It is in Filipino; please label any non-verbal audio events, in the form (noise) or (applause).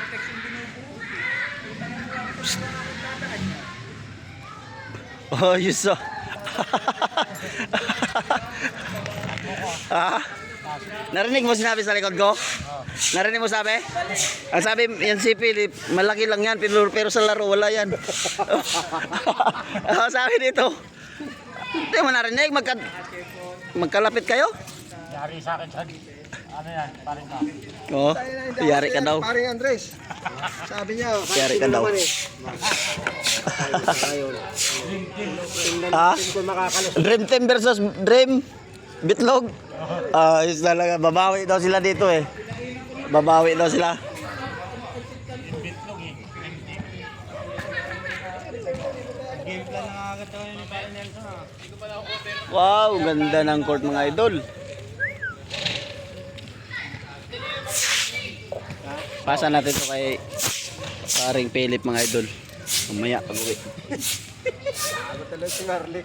reflex yung binubuo. Kita mo lang kung saan ako dadaan. Oh, you saw. ah? Narinig mo sinabi sa likod ko? Narinig mo sabi? Ang sabi, yan si Philip, malaki lang yan, pero, pero sa laro wala yan. oh, (laughs) sabi dito. Hindi mo narinig, magka, magkalapit kayo? Yari sa akin sa ano yan, parin ka. Oo, oh, yari ka daw. Paring Andres. Sabi niya, (laughs) Yari ka daw. eh. Ha? Dream Team versus Dream Bitlog. Ah, uh, talaga babawi daw sila dito eh. Babawi daw sila. Nelson ah. Wow, ganda ng court mga idol. Pasa natin to kay paring Philip mga idol. Mamaya pag uwi. Ako talaga si Marley.